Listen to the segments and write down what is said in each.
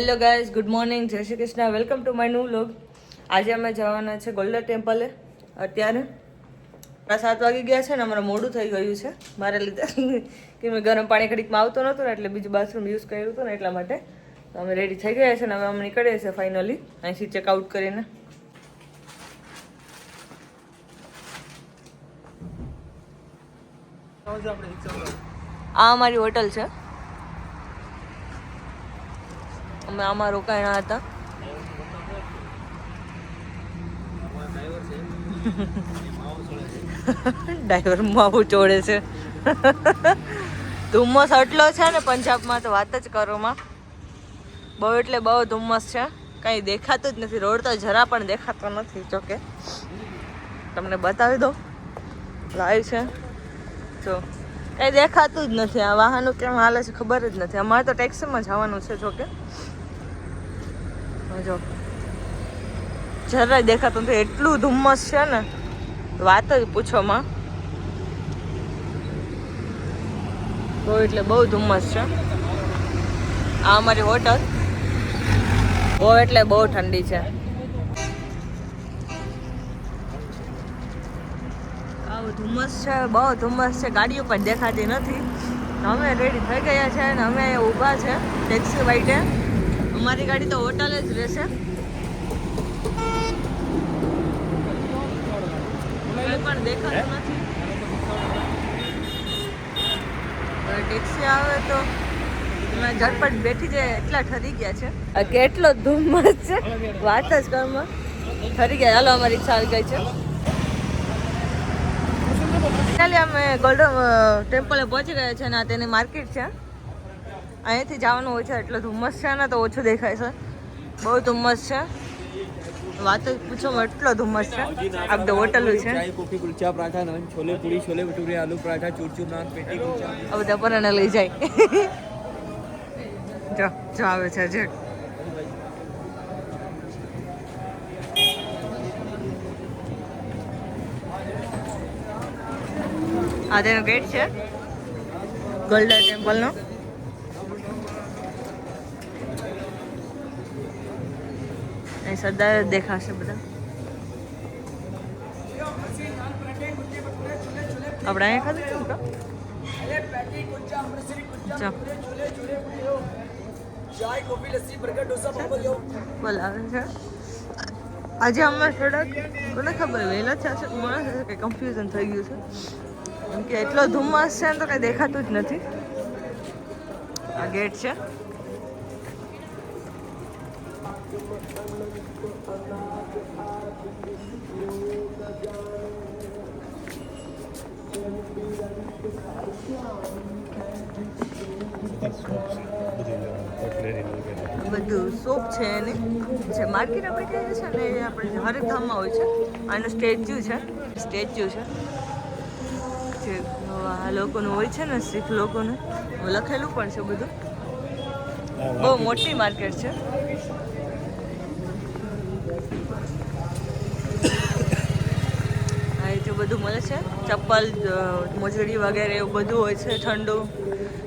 Hello guys good morning જય Shri Krishna. Welcome to my new vlog આજે અમે જવાના છે ગોલ્ડન ટેમ્પલે અત્યારે. સાત વાગી ગયા છે ને અમારે મોડું થઈ ગયું છે મારે લીધે. કે મેં ગરમ પાણી ઘડીકમાં આવતો નહોતું ને એટલે બીજું બાથરૂમ યુઝ કર્યું હતું ને એટલા માટે. તો અમે રેડી થઈ ગયા છે ને હવે અમે નીકળીએ છીએ ફાઇનલી અહીંથી ચેકઆઉટ કરીને. આ અમારી હોટલ છે. અમે આમાં રોકાણા હતા. ડ્રાઈવર માવું ચોડે છે. ધુમ્મસ એટલો છે ને પંજાબમાં તો વાત જ કરો માં. બહુ એટલે બહુ ધુમ્મસ છે. કંઈ દેખાતું જ નથી. રોડ તો જરા પણ દેખાતો નથી. જોકે તમને બતાવી દો લાઈવ છે. જો. કંઈ દેખાતું જ નથી. આ વાહનો કેમ હાલે છે ખબર જ નથી. અમારે તો ટેક્સીમાં જવાનું છે જોકે જો. જરાય દેખાતું નથી. એટલું ધુમ્મસ છે ને. વાત જ પૂછોમાં. બહુ એટલે બહુ ધુમ્મસ છે. આ અમારી હોટલ. બહુ એટલે બહુ ઠંડી છે. ધુમ્મસ છે, બહુ ધુમ્મસ છે. ગાડીઓ પણ દેખાતી નથી. અમે રેડી થઈ ગયા છે અને અમે ઊભા છે ટેક્સી વાઈટે. અમારી ગાડી તો હોટલ જ રહેશે. કંઈ પણ દેખાતું નથી. ટેક્સી આવે તો અમે ઝટપટ બેઠી જાય એટલા ઠરી ગયા છે. કેટલો ધુમ્મસ છે. વાત જ કરમાં ઠરી ગયા. હાલો અમારી આવી ગઈ છે. ફાઇનલી અમે ગોલ્ડન ટેમ્પલે પહોંચી ગયા છે અને આ તેની માર્કેટ છે. અહીંયાથી જવાનું હોય છે એટલે ધુમ્મસ છે ને તો ઓછું દેખાય છે. બહુ ધુમ્મસ છે. વાત જ પૂછો એટલો ધુમ્મસ છે. આપ તો હોટલું છે. છોલે પૂરી છોલે ભટુરે આલુ પરાઠા ચૂરચૂર નાન પેટી કુલચા. હવે દપરાને લઈ જાય. જો જો આવે છે જે. આ તેનો ગેટ છે. ગોલ્ડન ટેમ્પલનો અહીં સરદાર દેખાશે બધા. આપણે અહીંયા ખાધું બોલાવે છે. આજે અમે થોડાક, મને ખબર વહેલા છે, મને થશે કે કન્ફ્યુઝન થઈ ગયું છે. કેમ કે એટલો ધુમ્મસ છે તો કંઈ દેખાતું જ નથી. આ ગેટ છે. બધું સોપ છે એની જે માર્કેટ આપણે કહીએ છીએ ને એ આપણે હરિધામમાં હોય છે. આનું સ્ટેચ્યુ છે સ્ટેચ્યુ છે. જે આ લોકોનું હોય છે ને શીખ લોકોનું લખેલું પણ છે બધું. બહુ મોટી માર્કેટ છે. બધું મળે છે. ચપ્પલ મોજડી વગેરે એવું બધું હોય છે ઠંડુ.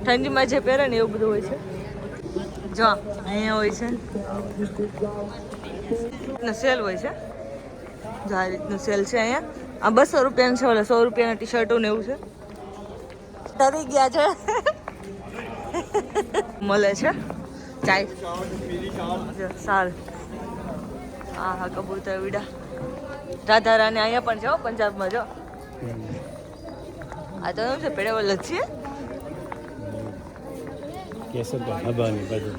ઠંડીમાં જે પહેરે ને એવું બધું હોય છે. જો અહીંયા હોય છે. સેલ હોય છે. જો આ રીતનું સેલ છે અહીંયા. આ બસો રૂપિયાનું છે ઓલા સો રૂપિયાના ટી શર્ટો ને એવું છે. તરી ગયા છે. મળે છે. ચાય. સારું. હા હા કબૂતર વિડા. રાધા રાની અહીંયા પણ જાઓ પંજાબમાં જાઓ આ તો શું છે પેડેવલ જ છે કેસર કા ધાબા ની બાજુ.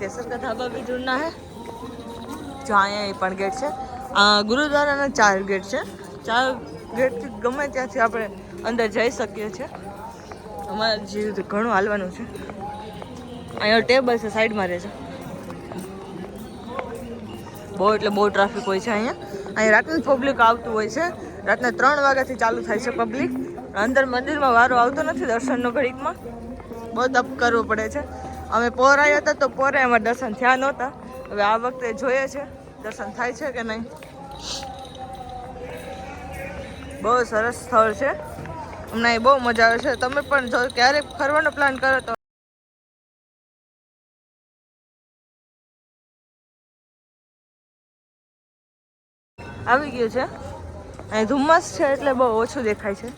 કેસર કા ધાબા ભી ઢૂંઢના હે. જો અહીંયા પણ ગેટ છે. ગુરુદ્વારાના ચાર ગેટ છે. ચાર ગેટથી ગમે ત્યાંથી આપણે અંદર જઈ શકીએ છીએ. અમારે જે ઘણું હાલવાનું છે. અહીંયા ટેબલ છે, સાઈડમાં રહે છે. બહુ એટલે બહુ ટ્રાફિક હોય છે અહીંયા. અહીંયા રાતનું પબ્લિક આવતું હોય છે. રાતના ત્રણ વાગ્યાથી ચાલુ થાય છે પબ્લિક અંદર મંદિરમાં વારો આવતો નથી દર્શનનો ઘડીકમાં. બહુ તપ કરવો પડે છે. અમે પોર હતા તો પોરે એમાં દર્શન થયા નહોતા. હવે આ વખતે જોઈએ છે દર્શન થાય છે કે નહીં. બહુ સરસ સ્થળ છે. હમણાં એ બહુ મજા આવે છે. તમે પણ જો ક્યારેક ફરવાનો પ્લાન કરો તો. આવી ગયું છે. અહીં ધુમ્મસ છે એટલે બહુ ઓછું દેખાય છે.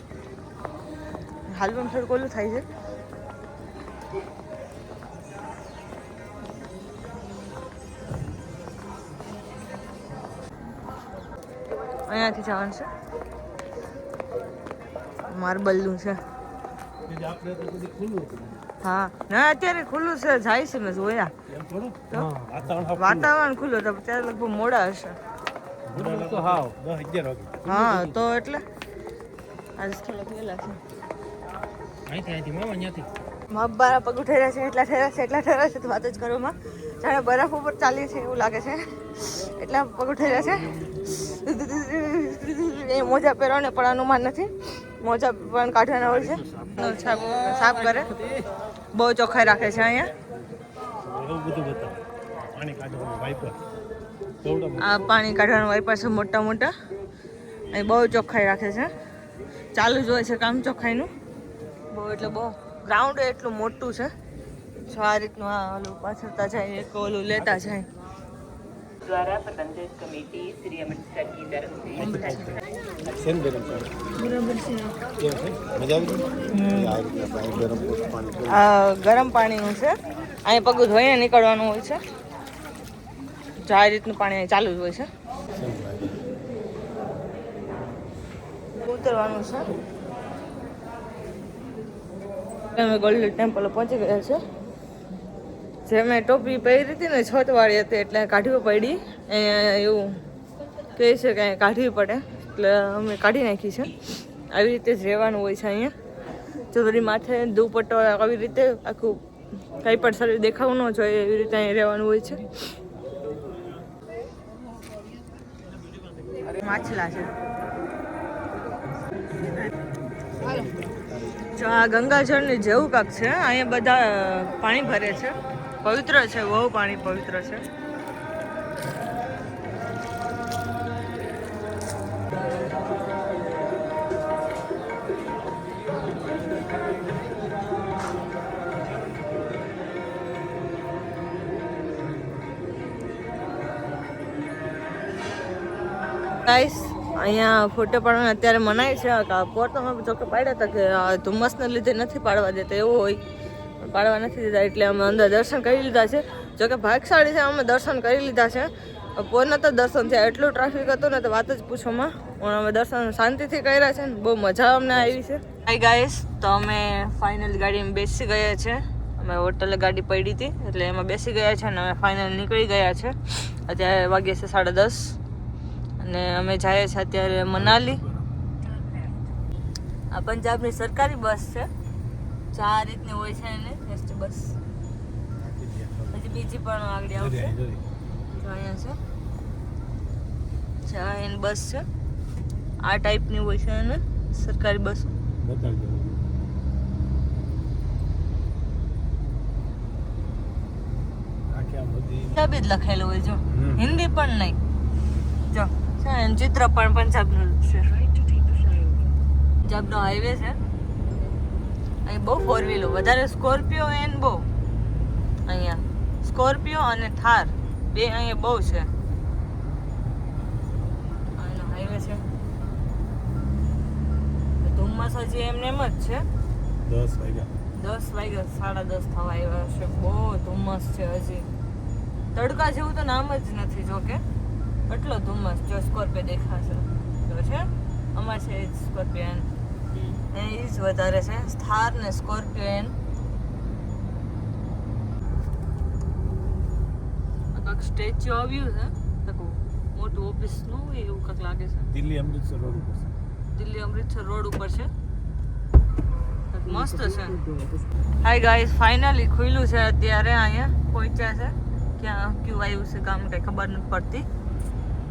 હાલમાં થોડું ઓલું થાય છે. અહીંયાથી જવાનું છે. માર્બલનું છે. હા, ના, અત્યારે ખુલ્લું છે, જાય છે મેં જોયા. વાતાવરણ ખુલ્લું તો ત્યારે લગભગ મોડા હશે. હા, તો એટલે. આજે થોડા ગયેલા છે. મારા પગ ઉઠેલા છે, એટલા ઠેરા છે, એટલા ઠેરા છે, તો વાત જ કરવામાં જાણે બરફ ઉપર ચાલી છે, એવું લાગે છે. એટલા પગ ઉઠેલા છે. એ મોજા પહેરવાને પણ અનુમાન નથી. મોજા પણ કાઢવાના હોય છે. સાફ કરે. બહુ ચોખ્ખાઈ રાખે છે અહીંયા. આ પાણી કાઢવાનું વાઇપર છે મોટા મોટા. અહીં બહુ ચોખ્ખાઈ રાખે છે. ચાલુ જ હોય છે કામ ચોખ્ખાઈનું. બહુ એટલે બહુ. ગ્રાઉન્ડ એટલું મોટું છે. આ રીતનું આ ઓલું પાછળતા જાય, એક ઓલું લેતા જાય. દ્વારા પ્રબંધક કમિટી શ્રી અમિત અમૃતસરની તરફથી. ગરમ પાણીનું છે. અહીં પગ ધોઈને નીકળવાનું હોય છે. જો આ રીતનું પાણી ચાલુ જ હોય છે. ઉતરવાનું છે. અમે ગોલ્ડન ટેમ્પલ પહોંચી ગયા છે. જે મેં ટોપી પહેરી હતી ને છતવાળી હતી એટલે કાઢવી પડી. એવું કહે છે કે કાઢવી પડે. એટલે અમે કાઢી નાખી છે. આવી રીતે જ રહેવાનું હોય છે અહીંયા. ચોધરી માથે દુપટ્ટો આવી રીતે આખું કંઈ પણ શરીર દેખાવું ન જોઈએ એવી રીતે અહીં રહેવાનું હોય છે. માછલા છે. જો આ ગંગાજળની જેવું કાંક છે. અહીંયા બધા પાણી ભરે છે. પવિત્ર છે બહુ પાણી પવિત્ર છે. ગાઈસ અહીંયા ફોટો પાડવાના અત્યારે મનાય છે કાપોર તો અમે ચોકે પાડ્યા હતા કે ધુમ્મસને લીધે નથી પાડવા દેતા, એવું હોય. પાડવા નથી દીધા એટલે અમે અંદર દર્શન કરી લીધા છે. જોકે ભાગશાળી છે, અમે દર્શન કરી લીધા છે. પોરના તો દર્શન થયા. એટલું ટ્રાફિક હતું ને તો વાત જ પૂછોમાં. પણ અમે દર્શન શાંતિથી કર્યા છે ને. બહુ મજા અમને આવી છે. આઈ ગાઈસ તો અમે ફાઇનલ ગાડીમાં બેસી ગયા છે. અમે હોટલે ગાડી પડી હતી, એટલે એમાં બેસી ગયા છે અને અમે ફાઇનલ નીકળી ગયા છે. અત્યારે વાગ્યા છે સાડા દસ. અને અમે જઈએ છીએ અત્યારે મનાલી. આ પંજાબની સરકારી બસ છે. આ રીતની હોય છે એને ફેસ્ટ બસ. પછી બીજી પણ આગળ આવશે. જો અહીંયા છે. એની બસ છે. આ ટાઈપની હોય છે એને સરકારી બસ. પંજાબી જ લખેલું હોય જો. હિન્દી પણ નહીં. જો છે ચિત્ર પણ પંજાબનું છે. પંજાબનો હાઈવે છે. અહીં બહુ ફોર વ્હીલો વધારે સ્કોર્પિયો એન બહુ. અહીંયા સ્કોર્પિયો અને થાર બે અહીંયા બહુ છે. હાઈવે છે. ધુમ્મસ હજી એમને એમ જ છે. દસ વાગ્યા. દસ વાગ્યા સાડા દસ થવા આવ્યા છે બહુ ધુમ્મસ છે હજી. તડકા જેવું તો નામ જ નથી જોકે. એટલો ધુમ્મસ જો સ્કોર્પિયો દેખાશે. જો છે? અમારે છે સ્કોર્પિયો એન એ જ વધારે છે. થાર ને સ્કોર્પિયો એન કંઈક સ્ટેચ્યુ આવ્યું છે. તકું મોટું ઓફિસનું એવું કંઈક લાગે છે. દિલ્હી અમૃતસર રોડ ઉપર દિલ્હી અમૃતસર રોડ ઉપર છે. મસ્ત છે. હાય ગાઈઝ ફાઇનલી ખુલ્લું છે અત્યારે અહીંયા. પહોંચ્યા છે. ક્યાં ક્યુ આવ્યું છે કામ કંઈ ખબર નથી પડતી.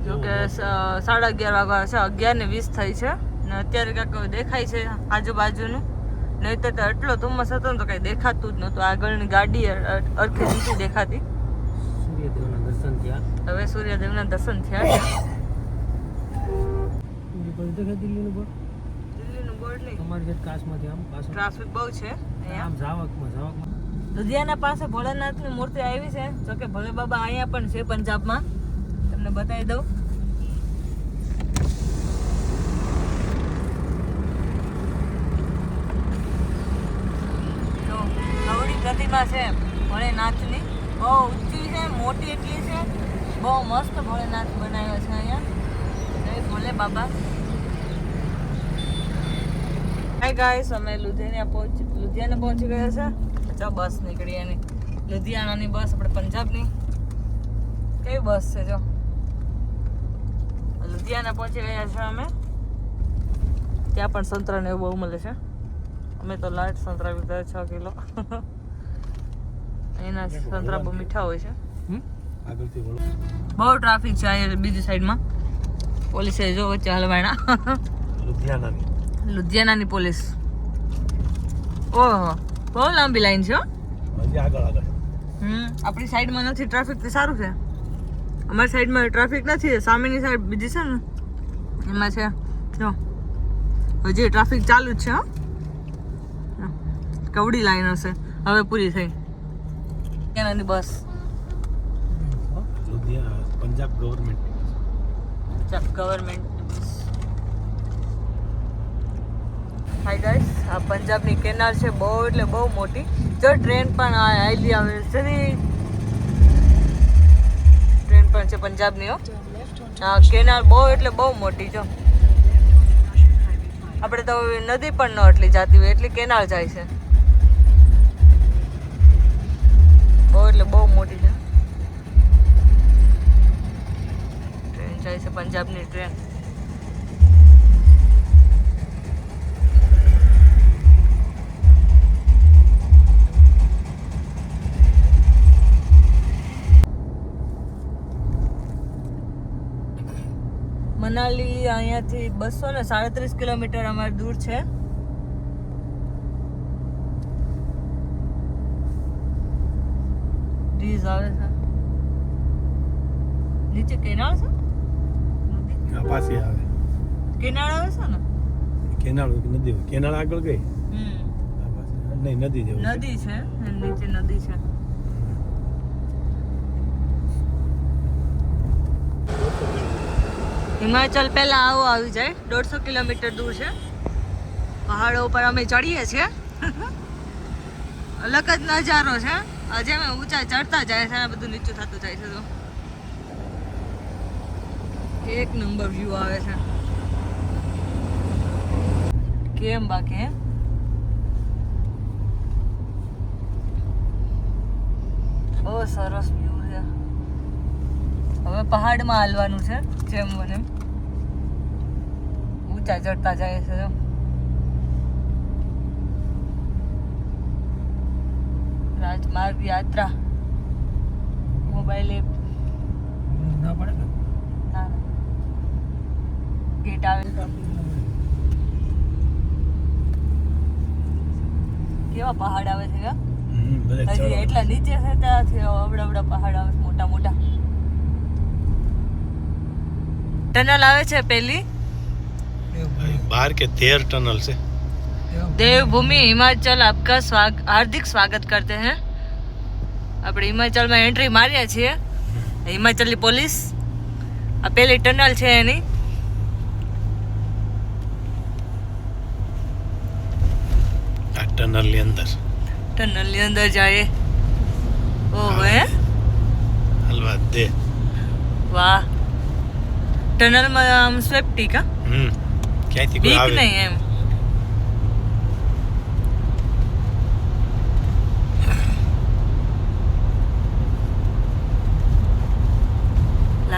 જો કે સાડા અગિયાર વાગ્યા છે. અગિયાર ને વીસ થઈ છે. ને અત્યારે ક્યાંક દેખાય છે આજુબાજુનું. નહીં તો એટલો ધુમ્મસ હતો ને તો કંઈ દેખાતું જ નહોતું. આગળની ગાડી અ- અ- નથી દેખાતી. સૂર્યદેવના દર્શન થયા. હવે સૂર્યદેવના દર્શન થયા છે. દિલ્હીનું બોર્ડ? દિલ્હીનું બોર્ડ નહીં. અમારી જે કાશમાંથી આમ પાછળ. ટ્રાફિક બહુ છે આમ જાવકમાં જાવકમાં લુધિયાના પાસે ભોળાનાથની મૂર્તિ આવી છે જોકે ભોલે બાબા અહીંયા પણ છે પંજાબમાં. તમને બતાવી દઉં. ગૌરી છે. ભોળેનાથની બહુ ઊંચી છે, મોટી એટલી છે. બહુ મસ્ત ભોળેનાથ બનાવ્યો છે અહીંયા. જય ભોલે બાબા. હાય ગાઈસ અમે લુધિયાના પહોંચી લુધિયાના પહોંચી ગયા છે. જો બસ નીકળી એની. લુધિયાણાની બસ, આપણે પંજાબની. કેવી બસ છે, જો. લુધિયાના પહોંચી ગયા છે અમે. ત્યાં પણ સંતરાને એવું બહુ મળે છે. અમે તો લાઈટ સંતરા લીધા છ કિલો. એના સંતરા બહુ મીઠા હોય છે. બહુ ટ્રાફિક છે અહીંયા બીજી સાઈડમાં. પોલીસે જો વચ્ચે હલવાણા લુધિયાનાની. લુધિયાનાની પોલીસ. ઓહો બહુ લાંબી લાઈન છે. હજી આગળ આગળ. હમ આપણી સાઈડમાં નથી ટ્રાફિક તો સારું છે. અમારી સાઈડમાં ટ્રાફિક નથી સામેની સાઈડ બીજી છે ને. એમાં છે જો. હજી ટ્રાફિક ચાલુ જ છે હો. કવડી લાઈન હશે. હવે પૂરી થઈ. કેનાની બસ. Punjab government government hi guys આ પંજાબની કેનાલ છે બહુ એટલે બહુ મોટી. જો ટ્રેન પણ આવેલી આવે છે ને. ટ્રેન પણ છે પંજાબની હો. હા કેનાલ બહુ એટલે બહુ મોટી જો. આપણે તો નદી પણ ન એટલી જાતી હોય એટલી કેનાલ જાય છે. બહુ એટલે બહુ મોટી છે. ટ્રેન જાય છે પંજાબની ટ્રેન. મનાલી અહીંયાથી બસો ને સાડત્રીસ કિલોમીટર અમારે દૂર છે. બ્રિજ આવે છે. નીચે કેનાળ છે? નદી? પાસે આવે. કેનાળ આવે છે ને? કેનાળ કે નદી કેનાળ આગળ ગઈ? હમ. નહીં નદી જેવું નદી છે. નીચે નદી છે. હિમાચલ પહેલા આવો આવી જાય. દોઢસો કિલોમીટર દૂર છે. પહાડો ઉપર અમે ચડીએ છીએ. અલગ જ નજારો છે. આજે અમે ઊંચા ચડતા જાય છે બધું નીચું થતું જાય છે તો. એક નંબર વ્યૂ આવે છે. કેમ બાકી બહુ સરસ વ્યૂ છે. હવે પહાડમાં હાલવાનું છે, જેમ એમ. ઊંચા ચડતા જાય છે જો. રાજમાર્ગ યાત્રા. Mobile app. ના પડે ને? ગેટ આવે. કેવા પહાડ આવે છે હજી એટલા નીચે છે ત્યાંથી અવડા અવડા પહાડ આવે છે મોટા મોટા. ટનલ આવે છે પેલી? બાર કે તેર ટનલ છે. દેવભૂમિ હિમાચલ આપકા સ્વાગ હાર્દિક સ્વાગત કરતે હે. આપણે હિમાચલમાં એન્ટ્રી માર્યા છીએ. હિમાચલની પોલીસ. આ પેલી ટનલ છે એની. ટનલની અંદર. ટનલની અંદર જાય. ઓહો હે? હલવા દે. વાહ. ટનલમાં આમ સ્વેપટી કા? હમ. ક્યાંથી કોઈ આવે? નહીં એમ.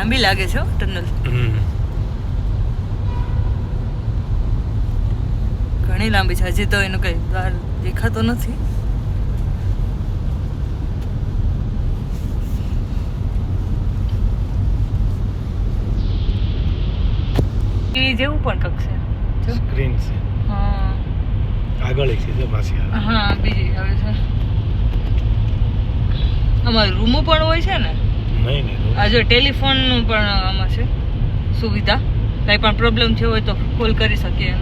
લાંબી લાગે છે ટનલ. ઘણી લાંબી છે. હજી તો એનું કઈ દ્વાર દેખાતો નથી. એ જેવું પણ કક છે. સ્ક્રીન છે. હા. આગળ એક છે જો પાછી હા બીજી આવે છે. આમાં રૂમો પણ હોય છે ને? નહીં નહીં આ જો ટેલિફોનનું પણ આમાં છે સુવિધા. કંઈ પણ પ્રોબ્લેમ થયો હોય તો કોલ કરી શકીએ.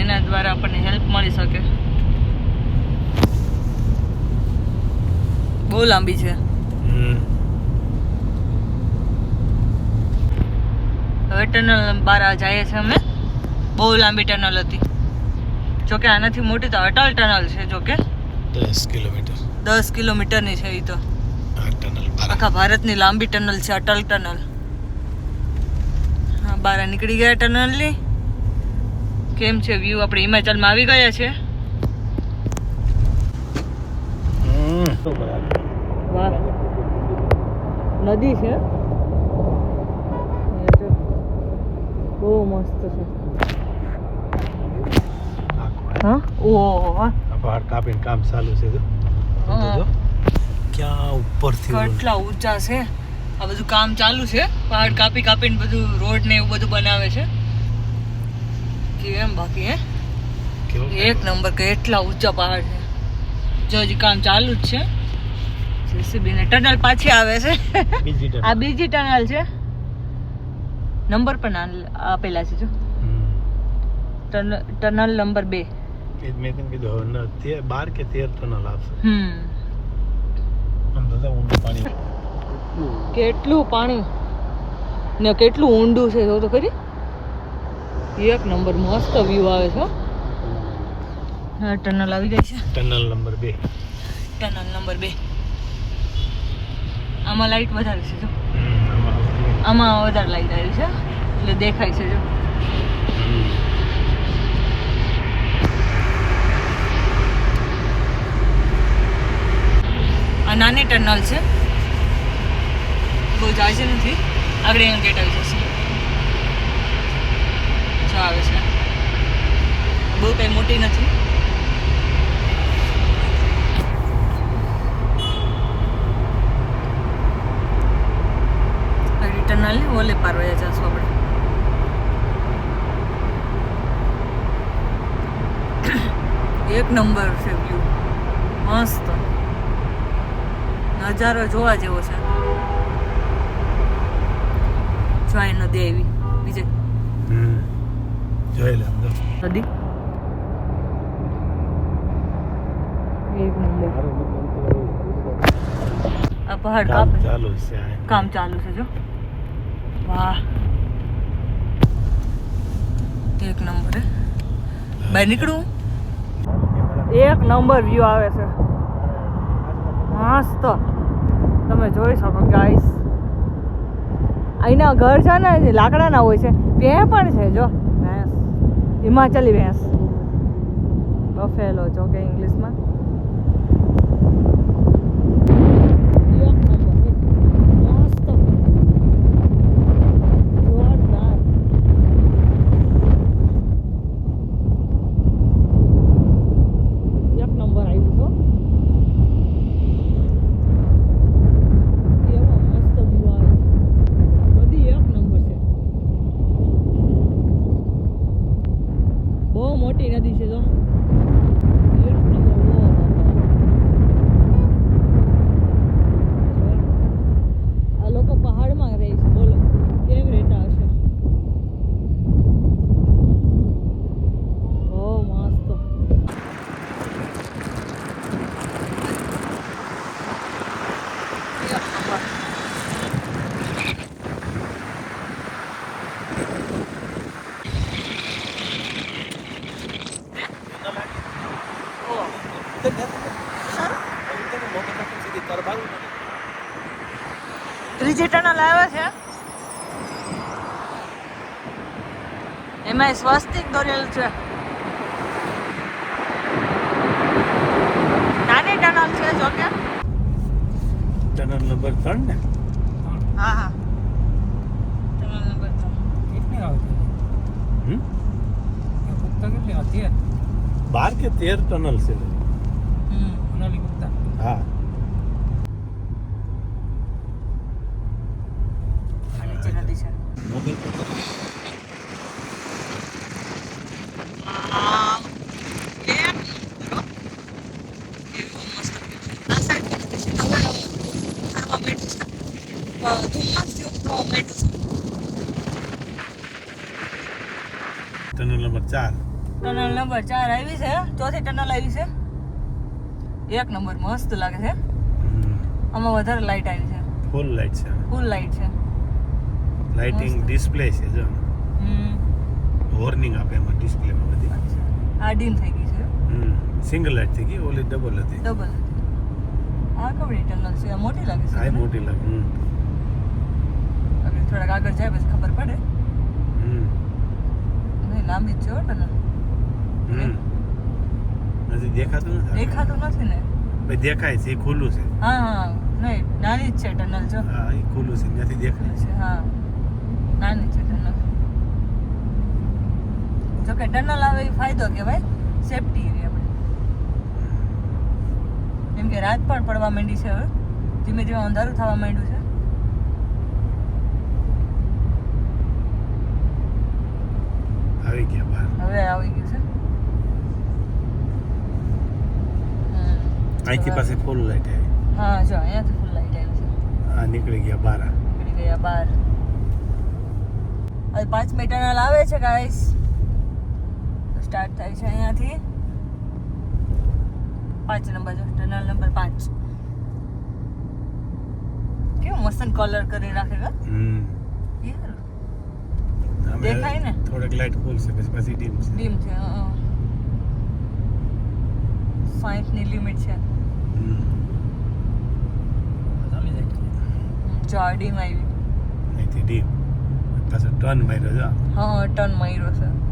એના દ્વારા આપણને હેલ્પ મળી શકે. બહુ લાંબી છે. હવે ટનલ બહાર જઈએ છીએ અમે. બહુ લાંબી ટનલ હતી. જોકે આનાથી મોટી તો અટલ ટનલ છે જોકે. દસ કિલોમીટર. દસ કિલોમીટરની છે એ તો. આખા ભારતની લાંબી ટનલ છે અટલ ટનલ. હા બહાર નીકળી ગયા ટનલની. કેમ છે વ્યૂ આપણે હિમાચલમાં આવી ગયા છે. નદી છે? બહુ મસ્ત છે. હા. ઓ કાપીને કામ ચાલુ છે જો. ક્યાં ઉપરથી. કેટલા ઊંચા છે? આ બધું કામ ચાલુ છે. પહાડ કાપી કાપીને બધું રોડ ને એવું બધું બનાવે છે. કેમ બાકી હે? એક નંબર કેટલા ઊંચા પહાડ છે. જો હજી કામ ચાલુ જ છે. જેસીબી ને ટનલ પાછી આવે છે. આ બીજી ટનલ છે. નંબર પણ આપેલા છે જો. ટનલ નંબર બે. મેં તમને કીધું ન- બાર કે તેર ટનલ આવશે હમ. પાણી. કેટલું પાણી? ને કેટલું ઊંડું છે જો તો ખરી. એક નંબર મસ્ત વ્યૂ આવે છે હો. ટનલ આવી ગઈ છે. ટનલ નંબર બે. ટનલ નંબર બે. આમાં લાઈટ વધારે છે જો. આમાં. આમાં વધારે લાઈટ આવી છે એટલે દેખાય છે જો. નાની ટનલ છે. બહુ જાજી નથી. આગળ અહીંયા ગેટ આવી જશે. જો આવે છે. બહુ કંઈ મોટી નથી. ટનલ ને, ઓલે પાર વયા આપણે. એક નંબર છે વ્યૂ મસ્ત. નજારો જોવા જેવો છે. જોઈ નદી આવી બીજે જોઈ લે નદી એક નંબર આ પહાડ કામ ચાલુ છે કામ ચાલુ છે જો. વાહ. એક નંબર બહાર નીકળું? એક નંબર વ્યૂ આવે છે. મસ્ત. તમે જોઈ શકો ગાઈસ અહીંના ઘર છે ને લાકડાના હોય છે ત્યાં પણ છે, જો. ભેંસ. હિમાચલી ભેંસ. બફેલો, જો કે ઇંગ્લિશમાં એક નંબર હે. મસ્ત જોરદાર એક નંબર આવ્યું છો કેવો મસ્ત વ્યૂ આવે છે બધી એક નંબર છે બહુ મોટી નદી છે જો એક નંબર ઓહો. જો. આ લોકો પહાડમાં રહે છે બોલો કેમ રહેતા હશે બહુ મસ્ત એક નંબર ત્રીજી ટનલ આવે છે એમાં સ્વસ્તિક દોરેલું છે નાની ટનલ છે જો કે ટનલ નંબર ત્રણ ને હા હા ટનલ નંબર કેટલી આવતી હમ? એ ગુપ્તા કેટલી આવતી હે બાર કે તેર ટનલ છે. હા આ નીચે નદી છે મોબાઈલ પર આ એક નંબર હો. કેવો મસ્ત view છે. આ side પણ નદી છે. નવો નવો આમાં બેઠું છે. અ, ધુમ્મસ જેવું થવા માંડ્યું છે. ટનલ નંબર ચાર ટનલ નંબર ચાર આવી છે ચોથી ટનલ આવી છે એક નંબર મસ્ત લાગે છે. આમાં વધારે લાઇટ આવી છે. ફૂલ લાઇટ છે. ફૂલ લાઇટ છે. લાઇટિંગ ડિસ્પ્લે છે જો. હમ. વોર્નિંગ આપે એમાં ડિસ્પ્લેમાં બધી. આ ડીમ થઈ ગઈ હમ. સિંગલ લાઇટ થઈ ગઈ ઓલી ડબલ હતી. ડબલ આ કવડી ટનલ છે? આ મોટી લાગે આ છે મોટી લાગે હમ. આગળ થોડાક આગળ જાય પછી ખબર પડે. હમ. લાંબી છે ટનલ હમ. હજી દેખાતું નથી દેખાતું નથી ને. ભાઈ દેખાય છે એ ખુલ્લું છે. હા હા. નહીં નાની જ છે ટનલ જો. હા એ ખુલ્લું છે ત્યાંથી દેખાય. છે હા. નાની છે ટનલ. જો કે ટનલ આવે એ ફાયદો કહેવાય સેફટી રહે આપણે. કેમ કે રાત પણ પડવા માંડી છે હવે. ધીમે ધીમે અંધારું થવા માંડ્યું છે. આવી ગયા હવે આવી ગયું છે હમ. અહીંથી પાસે ફૂલ લાઈટ આવી. હા જો અહીંયાથી ફૂલ લાઈટ આવી છે. હા નીકળી ગયા બાર. નીકળી ગયા બાર. હવે પાંચ મીટરના આવે છે ગાઈસ સ્ટાર્ટ થાય છે અહીંયાથી. પાંચ નંબર જો ટનલ નંબર પાંચ. કેવું મસ્ત કલર કરી રાખે કા હમ. દેખાય ને? થોડેક લાઈટ ફૂલ છે પછી પછી ડીમ છે. ડીમ છે સાઠની લિમિટ છે. હમ. જો આ ડીમ આવી. અહીંથી ડીમ પાછો ટર્ન માર્યો છે હા. ટર્ન માર્યો છે.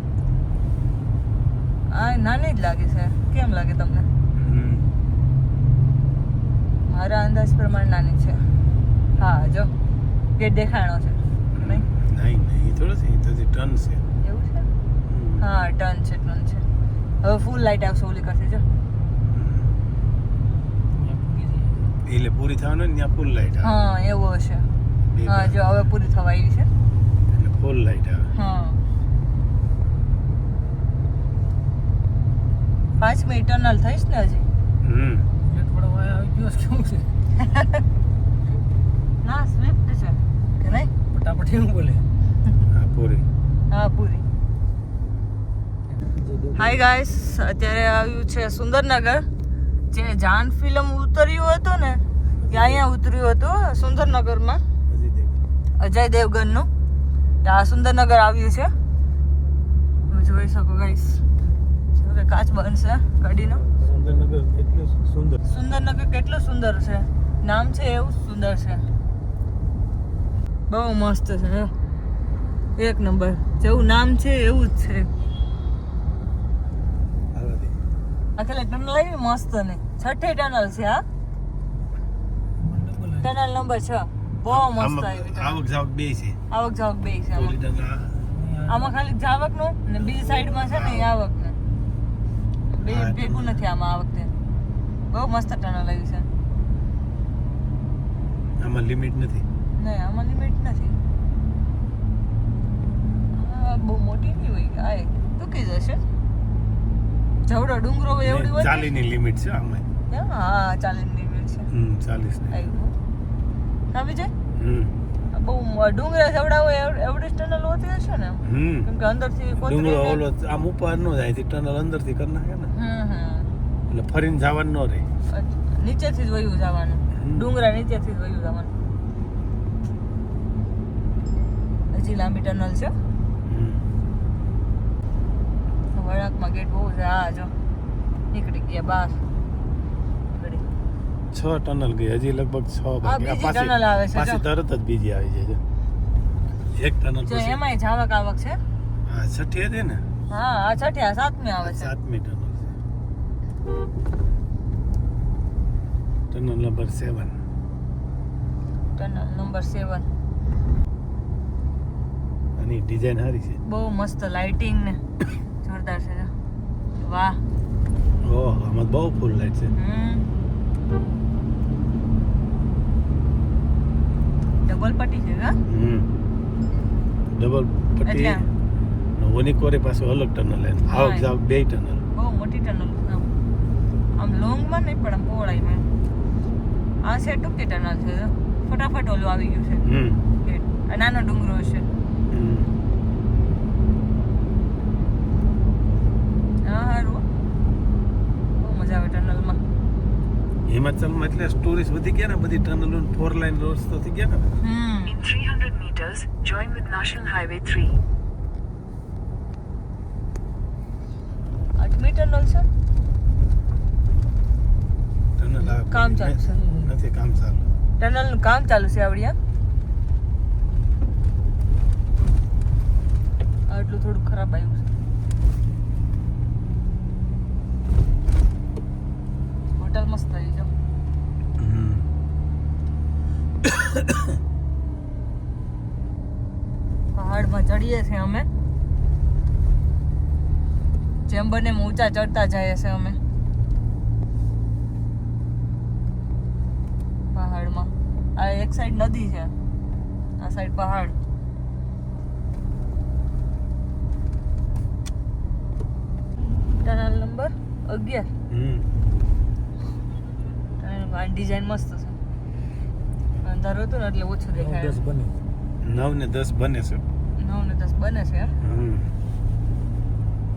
આ નાની જ લાગે છે. કેમ લાગે તમને? હમ. મારા અંદાજ પ્રમાણે નાની છે. હા જો. કે દેખાણો છે. નહીં? નહીં નહીં થોડો છે. એ તો ટર્ન છે. એવું છે. હા ટર્ન છે ટર્ન છે. હવે ફૂલ લાઈટ આવશે ઓલી કરશે જો. એટલે પૂરી થવાનું ત્યાં ફૂલ લાઈટ આવે. હા એવું હશે. હા જો હવે પૂરી થવા આવી છે. એટલે ફૂલ લાઈટ આવે. હા. પાંચ મિનિટ ટનલ થઈશ ને હજી? હમ. થોડો વાય આવી ના સ્વિફ્ટ છે. કે નહીં? હા પૂરી. હા પૂરી. હાય ગાઈસ અત્યારે આવ્યું છે સુંદરનગર. જે જાન ફિલ્મ ઉતર્યું હતું ને એ અહીંયા ઉતર્યું હતું સુંદરનગરમાં. અજય દેવગનનું આ સુંદરનગર આવ્યું છે. તમે જોઈ શકો ગાઈસ કે કાચ બનશે ગાડીનો? સુંદરનગર એટલું સુંદર. સુંદરનગર કેટલું સુંદર છે. નામ છે એવું સુંદર છે. બહુ મસ્ત છે. એક નંબર. જેવું નામ છે એવું જ છે. હાલવા દે. આ ખાલી ટનલ આવી મસ્ત ને? છઠ્ઠી ટનલ છે હા ટનલ નંબર છ બહુ મસ્ત આમાં આવક જાવક બે છે. આવક જાવક બે છે આમાં ખાલી જાવકનું ને બીજી સાઈડમાં છે ને આવક ને બે ભેગું નથી આમાં આ વખતે બહુ મસ્ત ટનલ આવી છે. આમાં લિમિટ નથી. નહીં આમાં લિમિટ નથી. બહુ મોટી નહીં હોય આ ટૂંકી જશે જવડો ડુંગરો એવડી હોય ચાલીની લિમિટ છે આમાં? હા ચાલીસ લિમિટ છે. હમ ચાલીસ આવ્યું આવી જાય હમ. બહુ ડુંગરા ટનલ હોતી હશે ને? હમ. કેમ કે અંદરથી ડુંગરો ઓલો આમ ઉપર નો જાય ટનલ અંદરથી કરી નાખે ને. હમ હમ. એટલે ફરીને જવાનું ન રહે. નીચેથી જ વયું જવાનું. ડુંગરા નીચેથી જ વયું જવાનું. હજી લાંબી ટનલ છે. વળાંકમાં ગેટ બહુ છે. હા જો નીકળી ગયા બહાર. છ ટનલ ગઈ. હજી લગભગ છ બાકી. પાછી- તરત જ બીજી આવી જાય છે એક ટનલ પછી એમાંય જાવક આવક છે? હા છઠ્ઠી હતી ને? હા આ છઠ્ઠી સાતમી આવે છે. સાતમી ટનલ છે. Tunnel number seven. Tunnel number seven. આની ડિઝાઇન સારી છે. બહુ મસ્ત લાઇટિંગ ને. જોરદાર છે વાહ. ઓહ આમાં બહુ ફૂલ લાઈટ છે. હમ. ડબલ પટ્ટી છે હા? ડબલ પટ્ટી. ઓની કોરે પાસે અલગ ટનલ હે. આવક જાવ બે ટનલ. બહુ મોટી ટનલ આમ. આમ લોંગમાં નહીં પણ આમ પહોળાઈમાં આ છે ટૂંકી ટનલ છે ફટાફટ ઓલું આવી ગયું છે. હમ. નાનો ડુંગરો છે હમ. હા હારું બહુ મજા આવે ટનલમાં હિમાચલમાં એટલે ટુરિસ્ટ વધી ગયા ને બધી ટનલો ફોર લાઈન રોડ્સ તો થઈ ગયા ને? In 300 meters join with national highway 3. આઠમી ટનલ છે? ટનલ કામ ચાલુ છે. નથી કામ ચાલુ. ટનલનું કામ ચાલુ છે આવડિયા આટલું થોડું ખરાબ આવ્યું છે. હોટલ મસ્ત આવી છે હમ. પહાડમાં ચડીએ છીએ અમે. જેમ બને ઊંચા ચડતા જઈએ છીએ અમે. પહાડમાં. આ એક સાઈડ નદી છે. આ સાઈડ પહાડ. ટનલ નંબર અગિયાર. ડિઝાઇન મસ્ત છે અંધારું હતું ને એટલે ઓછું દેખાય. દસ બને. નવ ને દસ બને છે. નવ ને દસ બને છે એમ? હમ.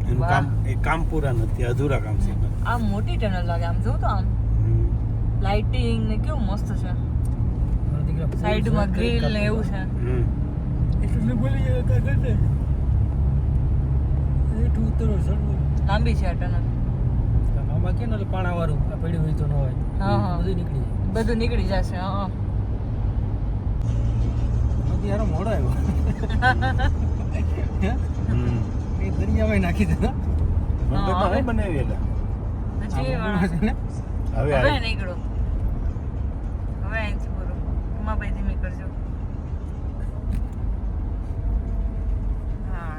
એનું. કામ એ કામ પૂરા નથી અધૂરા કામ છે. આ મોટી ટનલ લાગે આમ જોઉં તો આમ. લાઇટિંગ ને કેવું મસ્ત છે. સાઈડમાં ગ્રીલ ને એવું છે. હમ. એટલે બોલી જાય કાંઈ ઘટે એઠું ઉતરો સર લાંબી છે આ ટનલ આમાં કે ને પાણા વાળું આ પડ્યું હોય તો ન હોય. હા હા. બધું નીકળી જાય. બધું નીકળી જશે હા. યાર મોડો આવ્યો. હમ. એ દરિયામાં નાખી દેતા બંધ હવે બનાવેલા હજી હવે હવે નીકળો. હવે અહીંથી પૂરો એમાં ધીમી કરજો. હા.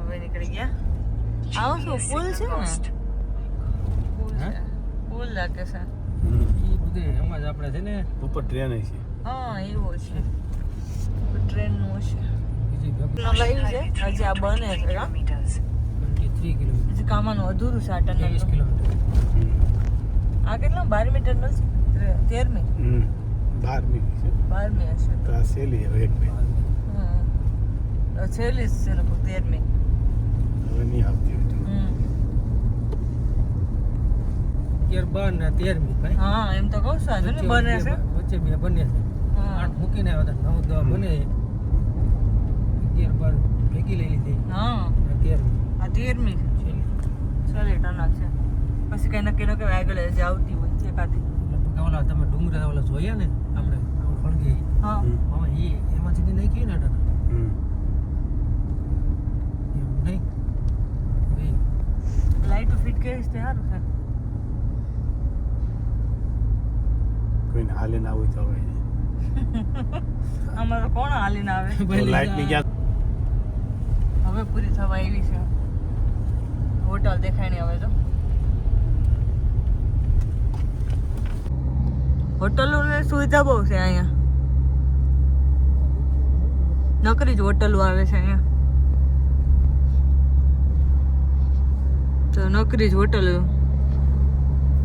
હવે નીકળી ગયા. આવો શું પુલ છે ને? પુલ લાગે છે. એ બધે એમાં જ આપણે છે ને? ઉપર ટ્રેન છે હા એવો છે. ટ્રેનનું લઈ છે. હજી આ બને છે હજી કામાનું અધૂરું છે આ ટનલ આ કેટલા? બારમી ટનલ છે? તેરમી? બારમી બારમી હશે. તો આ સેલી હવે એક બે. હા છેલ્લી છે લગભગ તેરમી. હવે નહીં આવતી હોય હમ. અગિયાર બાર ને તેરમી ભાઈ. હા એમ તો કહું છું. આજે ને બને છે. વચ્ચે બે બને છે. હા. આઠ મૂકીને આવ્યા હતા. નવ દવા બને. ભેગી લઈ લીધી. હા. આ તેરમી છેલ્લી. ટનલ છે. પછી કઈ નક્કી ન કહેવાય આગળ જે આવતી હોય છે લગભગ ઓલા તમે ડુંગરા ઓલા જોયા ને આપણે ફળગી હા. એ એમાં સુધી કહ્યું ને. એમ નહીં. હવે ફિટ કરી તે સારું છે. કોઈને હાલે ના હોય તો હવે. અમારો કોણ હાલીને આવે? લાઈટની ક્યાં હવે પૂરી થવા આવી છે. હોટલ દેખાય હવે તો. હોટલોની સુવિધા બહુ છે અહીંયા. નકરી જ હોટલો આવે છે અહીંયા. તો નકરી જ હોટલો.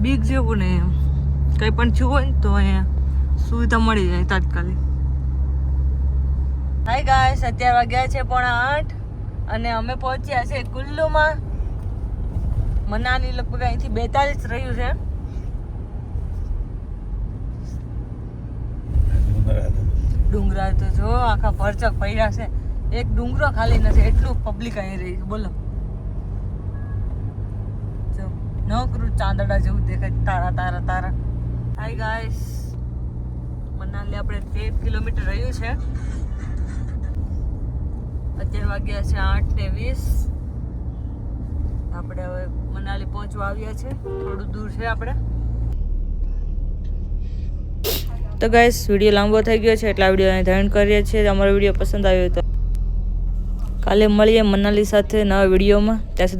બીગ જેવું ને એમ. કંઈ પણ થયું હોય ને તો અહીંયા સુવિધા મળી જાય તાત્કાલિક. હાય ગાઈસ અત્યારે વાગ્યા છે પોણા આઠ. અને અમે પહોંચ્યા છે કુલ્લુમાં. મનાલી લગભગ અહીંથી બેતાલીસ રહ્યું છે. ડુંગરા તો જો આખા ભરચક પડ્યા છે. એક ડુંગરો ખાલી નથી, એટલું પબ્લિક અહીં રહી બોલો. જો નકરું ચાંદડા જેવું દેખાય તારા તારા તારા. હાય ગાઈસ મનાલી આપણે તેર કિલોમીટર રહ્યું છે. અત્યારે વાગ્યા છે આઠ ને વીસ. આપણે હવે મનાલી પહોંચવા આવ્યા છે. થોડું દૂર છે આપણે. તો ગાઈસ વીડિયો લાંબો થઈ ગયો છે, એટલે આ વીડિયો ધારણ કરીએ છીએ. અમારો વીડિયો પસંદ આવ્યો તો કાલે મળીએ મનાલી સાથે નવા વિડીયોમાં. ત્યાં સુધી